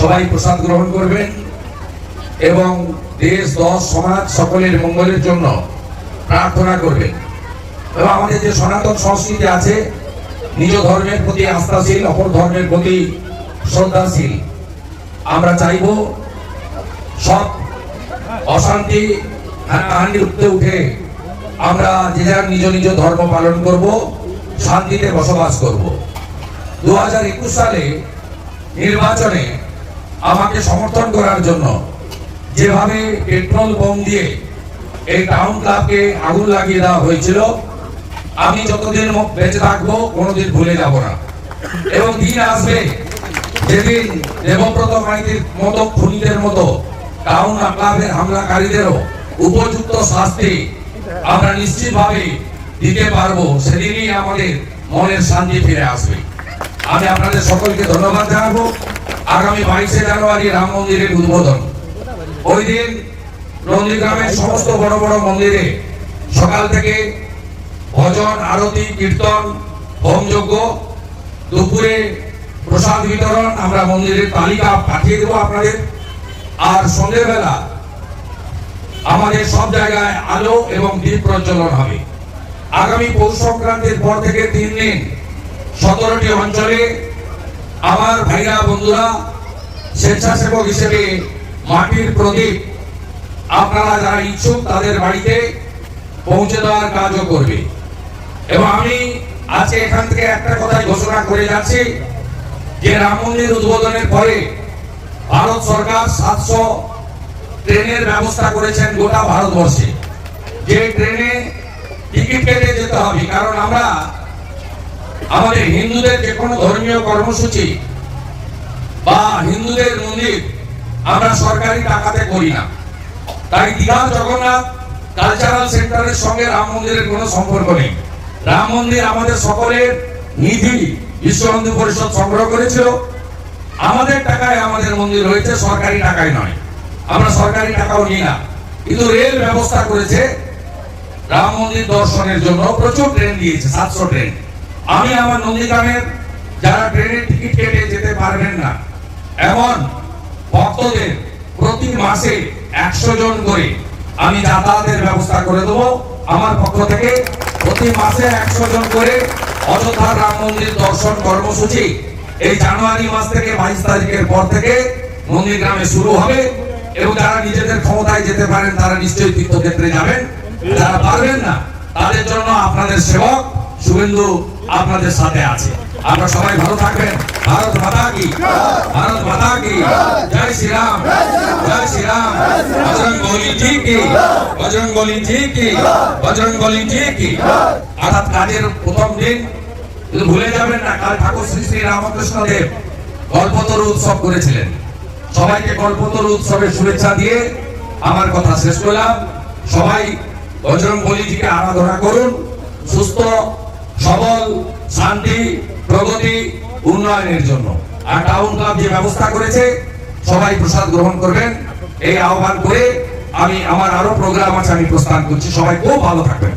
সবাই প্রসাদ গ্রহণ করবেন এবং দেশ দশ সমাজ সকলের মঙ্গলের জন্য প্রার্থনা করবেন। এবং আমাদের যে সনাতন সংস্কৃতি আছে নিজ ধর্মের প্রতি আস্থাশীল, অপর ধর্মের প্রতি শ্রদ্ধাশীল। আমরা চাইব সব অশান্তি হানাহানি উঠতে উঠে আমরা যে যার নিজ নিজ ধর্ম পালন করব, শান্তিতে বসবাস করব। দু হাজার একুশ সালে নির্বাচনে আমাকে সমর্থন করার জন্য যেভাবে পেট্রোল বোম দিয়ে এই টাউন ক্লাবকে আগুন লাগিয়ে দেওয়া হয়েছিল আমি যতদিন বেঁচে থাকব, কোনোদিন ভুলে যাব না। এবং দিন আসবে, যেদিন দেবব্রত মাইতির মতো খুনিদের মতো টাউন ক্লাবের হামলাকারীদেরও উপযুক্ত শাস্তি আমরা নিশ্চিতভাবে দিতে পারব, সেদিনই আমাদের মনের শান্তি ফিরে আসবে। আমি আপনাদের সকলকে ধন্যবাদ জানাব। আগামী বাইশে জানুয়ারি রাম মন্দিরের উদ্বোধন। ওই দিন নন্দীগ্রামের সমস্ত বড় বড় মন্দিরে সকাল থেকে ভজন, আরতি, কীর্তন, হোমযজ্ঞ, দুপুরে প্রসাদ বিতরণ আমরা মন্দিরের তালিকা পাঠিয়ে দেবো আপনাদের। আর সন্ধ্যেবেলা আমাদের সব জায়গায় আলো এবং দ্বীপ প্রজ্বলন হবে। আগামী পৌষ সংক্রান্তির পর থেকে তিন দিন সতেরোটি অঞ্চলে আমার ভাইরা বন্ধুরা স্বেচ্ছাসেবক হিসেবে মাটির প্রদীপ আপনারা যারা ইচ্ছুক তাদের বাড়িতে পৌঁছে দেওয়ার কাজও করবে। এবং আমি আজকে এখান থেকে একটা কথাই ঘোষণা করে যাচ্ছি যে রাম মন্দির উদ্বোধনের পরে ভারত সরকার সাতশো ট্রেনের ব্যবস্থা করেছেন গোটা ভারতবর্ষে। যে ট্রেনে টিকিট কেটে যেতে হবে, কারণ আমরা আমাদের হিন্দুদের যে কোনো ধর্মীয় কর্মসূচি বা হিন্দুদের মন্দির আমরা সরকারি টাকাতে করি না। তাই দীঘা জগন্নাথ কালচারাল সেন্টারের সঙ্গে রাম মন্দিরের কোনো সম্পর্ক নেই। রাম মন্দির আমাদের সকলের নিধি বিশ্ব হিন্দু পরিষদ সংগ্রহ করেছিল। আমাদের টাকায় আমাদের মন্দির হয়েছে, সরকারি টাকায় নয়। আমরা সরকারি টাকাও নিই না। কিন্তু রেল ব্যবস্থা করেছে। রাম মন্দির দর্শনের জন্য প্রচুর ট্রেন দিয়েছে, সাতশো ট্রেন। আমি আমার নন্দীগ্রামের যারা ট্রেনের টিকিট কেটে যেতে পারবেন না, এমন ভক্তদের প্রতি মাসে একশো জন করে আমি যাতায়াতের ব্যবস্থা করে দেবো। আমার পক্ষ থেকে প্রতি মাসে একশো জন করে অযোধ্যার রাম মন্দির দর্শন কর্মসূচি। এই জানুয়ারি মাস থেকে বাইশ তারিখের পর থেকে নন্দীগ্রামে শুরু হবে এবং যারা নিজেদের ক্ষমতায় যেতে পারেন, তারা নিশ্চয়ই তীর্থক্ষেত্রে যাবেন। যারা পারবেন না, তাদের জন্য আপনাদের সেবক শুভেন্দু আপনাদের সাথে আছে। আমরা সবাই ভালো থাকবেন। ভারত মাতা কি, ভারত মাতা কি, জয় শ্রীরাম। জয় শ্রীরাম। বজরং বলি জি কি বজরং বলি জি কি বজরং বলি জি কি অর্থাৎ কাজের প্রথম দিন ভুলে যাবেন না, কাল ঠাকুর শ্রী শ্রী রামকৃষ্ণ দেব কল্পতরু উৎসব করেছিলেন। সবাইকে কল্পতরু উৎসবের শুভেচ্ছা দিয়ে আমার কথা শেষ করলাম। সবাই বজরং বলিজিকে আরাধনা করুন। সুস্থ, সবল, শান্তি, প্রগতি, উন্নয়নের জন্য। আর টাউন ক্লাব যে ব্যবস্থা করেছে সবাই প্রসাদ গ্রহণ করবেন। এই আহ্বান করে আমি, আমার আরও প্রোগ্রাম আছে, আমি প্রস্থান করছি। সবাই খুব ভালো থাকবেন।